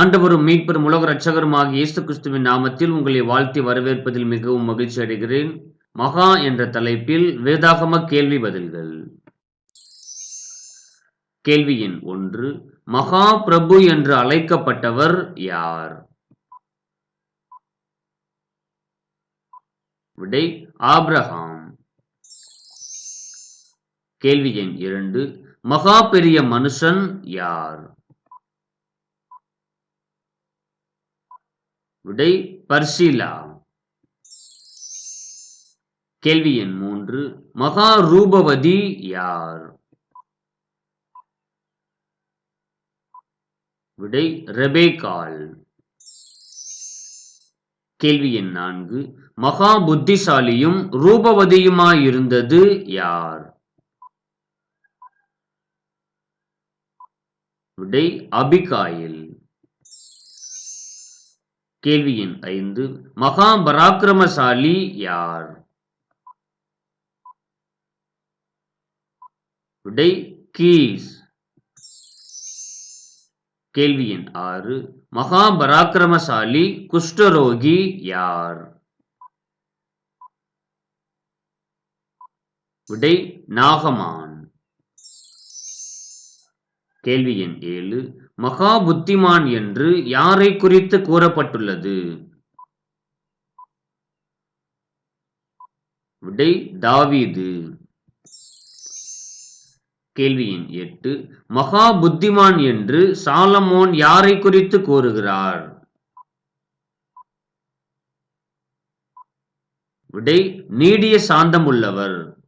ஆண்டவரும் மீட்பெரும் உலக ரட்சகரும் ஆகிய இயேசு கிறிஸ்துவின் நாமத்தில் உங்களை வாழ்த்தி வரவேற்பதில் மிகவும் மகிழ்ச்சி அடைகிறேன். மகா என்ற தலைப்பில் வேதாகம கேள்வி பதில்கள். கேள்வியின் ஒன்று. மகா பிரபு என்று அழைக்கப்பட்டவர் யார்? விடை ஆப்ரஹாம் கேள்வி எண் இரண்டு. மகா பெரிய மனுஷன் யார்? விடை பர்சிலா. கேள்வி எண் மூன்று. மகா ரூபவதி யார்? விடை ரெபேகால். கேள்வி எண் நான்கு. மகா புத்திசாலியும் ரூபவதியுமாயிருந்தது யார்? விடை அபிகாயில். கேள்வி எண் ஐந்து. மகா பராக்கிரமசாலி யார்? விடை கீஸ். கேள்வி எண் ஆறு. மகா பராக்கிரமசாலி குஷ்டரோகி யார்? விடை நாகமான். கேள்வி எண் ஏழு. மகா புத்திமான் என்று யாரை குறித்து கூறப்பட்டுள்ளது? விடை தாவீது. கேள்வி எண் எட்டு. மகா புத்திமான் என்று சாலமோன் யாரை குறித்து கூறுகிறார்? விடை நீடிய சாந்தம் உள்ளவர்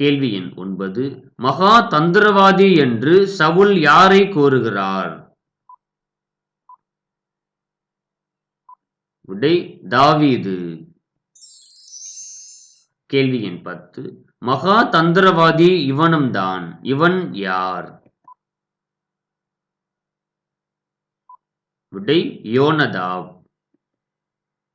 கேள்வி எண் ஒன்பது. மகா தந்திரவாதி என்று சவுல் யாரை கூறுகிறார் விடை தாவீது. கேள்வி எண் பத்து. மகா தந்திரவாதி இவனும் தான் இவன் யார்? விடை யோனதாவ்